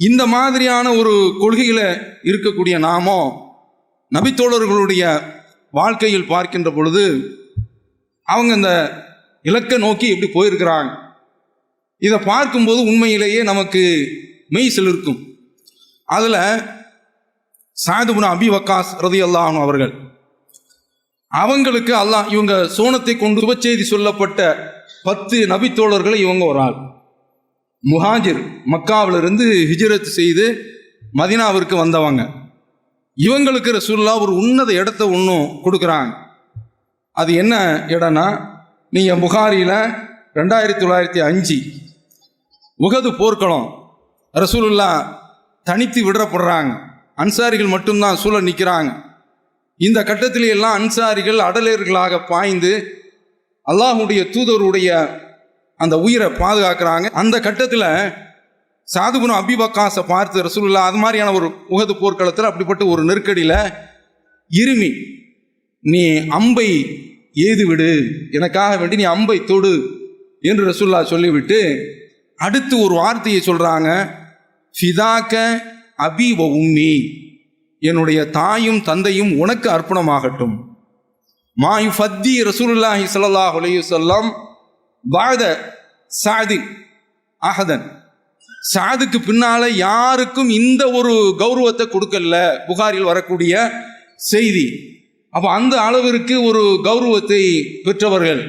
இந்த மாதிரியான ஒரு கொள்கையில் இருக்கக்கூடிய நாமோ நபித்தோழர்களுடைய வாழ்க்கையில் பார்க்கின்ற பொழுது அவங்க இந்த இலக்கை நோக்கி எப்படி போயிருக்கிறாங்க? இதை பார்க்கும்போது உண்மையிலேயே நமக்கு மெய் சிலிருக்கும் அதில் சாதுபுன அபி வக்காஸ் ரதி அல்லாஹன் அவர்கள் அவங்களுக்கு அல்லாஹ் இவங்க சோனத்தை கொண்டு உபச்செய்தி சொல்லப்பட்ட பத்து நபித்தோழர்களை இவங்க ஒரு ஆள். முஹாஜிர் மக்காவிலிருந்து ஹிஜ்ரத் செய்து மதினாவிற்கு வந்தவங்க. இவங்களுக்கு ரசூல்லா ஒரு உன்னத இடத்த ஒன்றும் கொடுக்குறாங்க. அது என்ன இடம்னா நீங்கள் புகாரியில் ரெண்டாயிரத்தி தொள்ளாயிரத்தி அஞ்சு உகது போர்க்களம் ரசூலுல்லா தனித்து விடப்படுறாங்க. அன்சாரிகள் மட்டும்தான் சூழ நிற்கிறாங்க இந்த கட்டத்திலே எல்லாம் அன்சாரிகள் அடலேர்களாக பாய்ந்து அல்லாஹுடைய தூதருடைய அந்த உயிரை பாதுகாக்கிறாங்க. அந்த கட்டத்தில் சாதுகுண அபிபக்காசை பார்த்து ரசூலுல்லா அது மாதிரியான ஒரு உகது போர்க்களத்தில் அப்படிப்பட்ட ஒரு நெருக்கடியில் இருமி நீ அம்பை ஏது விடு எனக்காக வேண்டி நீ அம்பை தொடு என்று ரசூல்லா சொல்லிவிட்டு அடுத்து ஒரு வார்த்தையை சொல்கிறாங்க ஃபிதாக்க அபி வ உம்மி என்னுடைய தாயும் தந்தையும் உனக்கு அர்ப்பணமாகட்டும். மாயு ஃபத்தி ரசூலுல்லாஹி சல்லாஹ் அலையுசல்லாம் பாத சாதி அஹதன் சாதுக்கு பின்னால யாருக்கும் இந்த ஒரு கௌரவத்தை கொடுக்கல புகாரில் வரக்கூடிய செய்தி. அப்போ அந்த அளவிற்கு ஒரு கௌரவத்தை பெற்றவர்கள்.